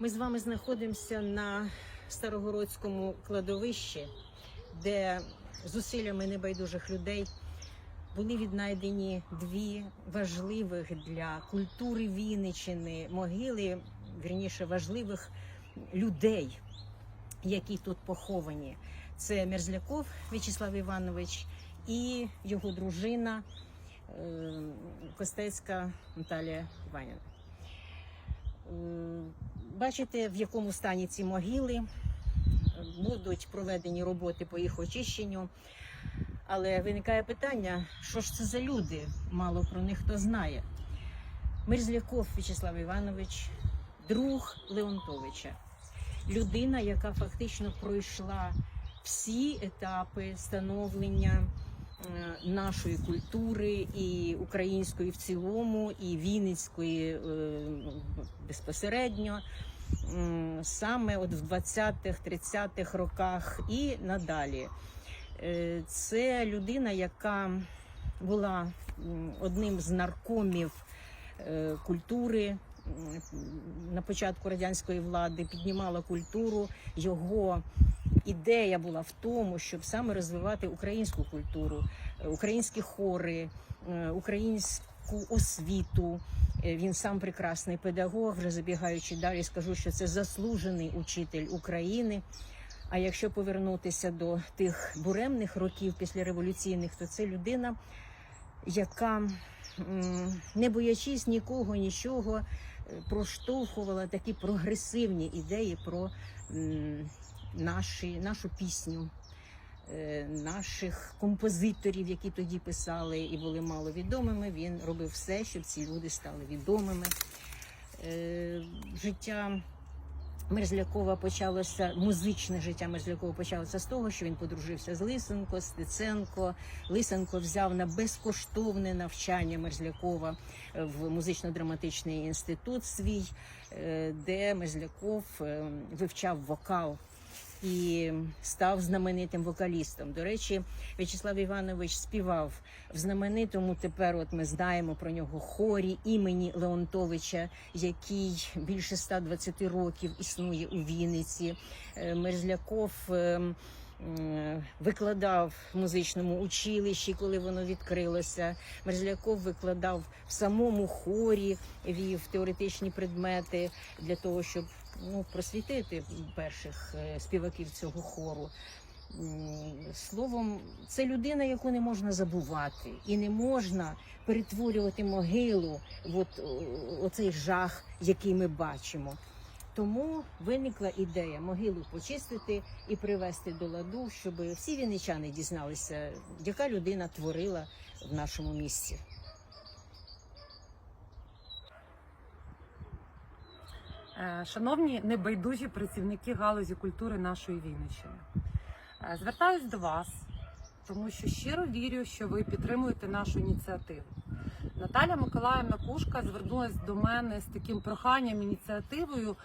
Ми з вами знаходимося на Старогородському кладовищі, де зусиллями небайдужих людей були віднайдені дві важливих для культури Вінничини могили, вірніше важливих людей, які тут поховані. Це Мерзляков В'ячеслав Іванович і його дружина е, Костецька Наталія Іванівна. Бачите, в якому стані ці могили. Будуть проведені роботи по їх очищенню. Але виникає питання, що ж це за люди? Мало про них хто знає. Мерзляков В'ячеслав Іванович, друг Леонтовича, людина, яка фактично пройшла всі етапи становлення нашої культури і української в цілому, і вінницької е, безпосередньо. Саме от в 20-х, 30-х роках і надалі. Е, Це людина, яка була одним з наркомів е, культури на початку радянської влади, піднімала культуру. Його ідея була в тому, щоб саме розвивати українську культуру, е, українські хори, е, українську освіту. Е, Він сам прекрасний педагог. Вже забігаючи далі, скажу, що це заслужений учитель України. А якщо повернутися до тих буремних років післяреволюційних, то це людина, яка, не боячись нікого, нічого, проштовхувала такі прогресивні ідеї про наші, нашу пісню, е, наших композиторів, які тоді писали і були маловідомими. Він робив все, щоб ці люди стали відомими. Е, Життя Мерзлякова почалося музичне життя Мерзлякова почалося з того, що він подружився з Лисенко, Стеценко. Лисенко взяв на безкоштовне навчання Мерзлякова в музично-драматичний інститут свій, е, де Мерзляков вивчав вокал. І став знаменитим вокалістом. До речі, В'ячеслав Іванович співав в знаменитому. Тепер, от ми знаємо про нього хорі імені Леонтовича, який більше 120 років існує у Вінниці. Е, Мерзляков. Викладав в музичному училищі, коли воно відкрилося. Мерзляков викладав в самому хорі, вів теоретичні предмети для того, щоб ну, просвітити перших е, співаків цього хору. Словом, це людина, яку не можна забувати, і не можна перетворювати могилу от, оцей жах, який ми бачимо. Тому виникла ідея могилу почистити і привести до ладу, щоб всі вінничани дізналися, яка людина творила в нашому місті. Е, Шановні небайдужі працівники галузі культури нашої Вінниччини, е, звертаюсь до вас, тому що щиро вірю, що ви підтримуєте нашу ініціативу. Наталя Миколаївна Кушка звернулася до мене з таким проханням ініціативою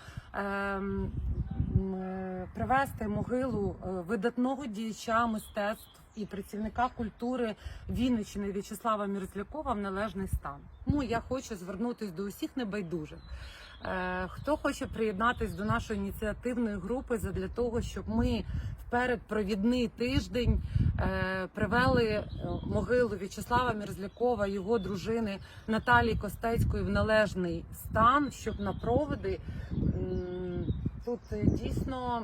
м, привести могилу е, видатного діяча мистецтв і працівника культури Вінниччини В'ячеслава Мірзлякова в належний стан. Ну я хочу звернутися до усіх небайдужих. Е, Хто хоче приєднатись до нашої ініціативної групи для того, щоб ми в передпровідний тиждень е, привели могилу В'ячеслава Мерзлякова, його дружини Наталії Костецької в належний стан, щоб на проводи тут е, дійсно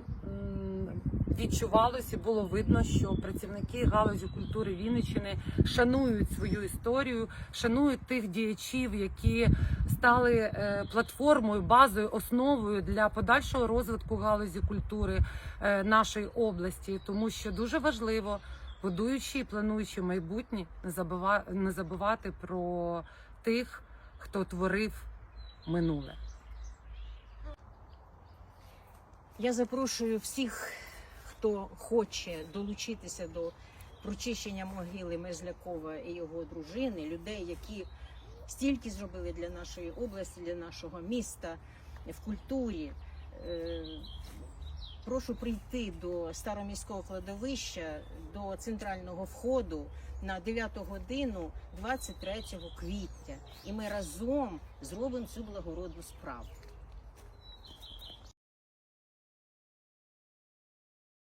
відчувалося було видно, що працівники галузі культури Вінниччини шанують свою історію, шанують тих діячів, які стали е, платформою, базою, основою для подальшого розвитку галузі культури е, нашої області, тому що дуже важливо, будуючи і плануючи майбутнє, не забувати про тих, хто творив минуле. Я запрошую всіх, хто хоче долучитися до прочищення могили Мезлякова і його дружини, людей, які стільки зробили для нашої області, для нашого міста в культурі. Е, Прошу прийти до староміського кладовища, до центрального входу на 9 годину 23 квітня, і ми разом зробимо цю благородну справу.